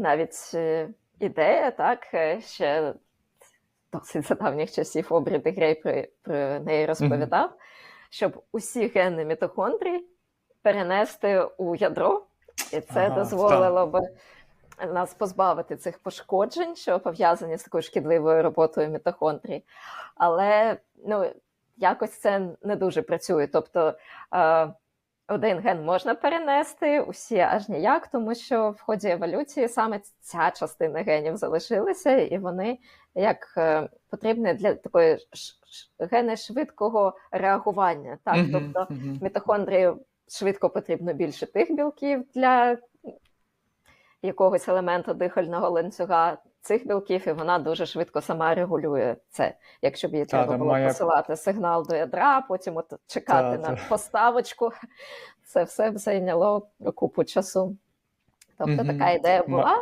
навіть е, ідея, так, е, ще досить за давніх часів Обрі Грей про, про неї розповідав, щоб усі гени мітохондрій перенести у ядро, і це Ага, дозволило би нас позбавити цих пошкоджень, що пов'язані з такою шкідливою роботою мітохондрій. Але ну, якось це не дуже працює. Тобто е, один ген можна перенести, усі аж ніяк, тому що в ході еволюції саме ця частина генів залишилася, і вони як е, потрібні для такої ш- ш- гени швидкого реагування. Так, тобто мітохондрії швидко потрібно більше тих білків для якогось елементу дихального ланцюга цих білків, і вона дуже швидко сама регулює це. Якщо б їй треба було має- посилати сигнал до ядра, потім от чекати Та, на та. поставочку, це все б зайняло купу часу. Тобто Мгм. така ідея була.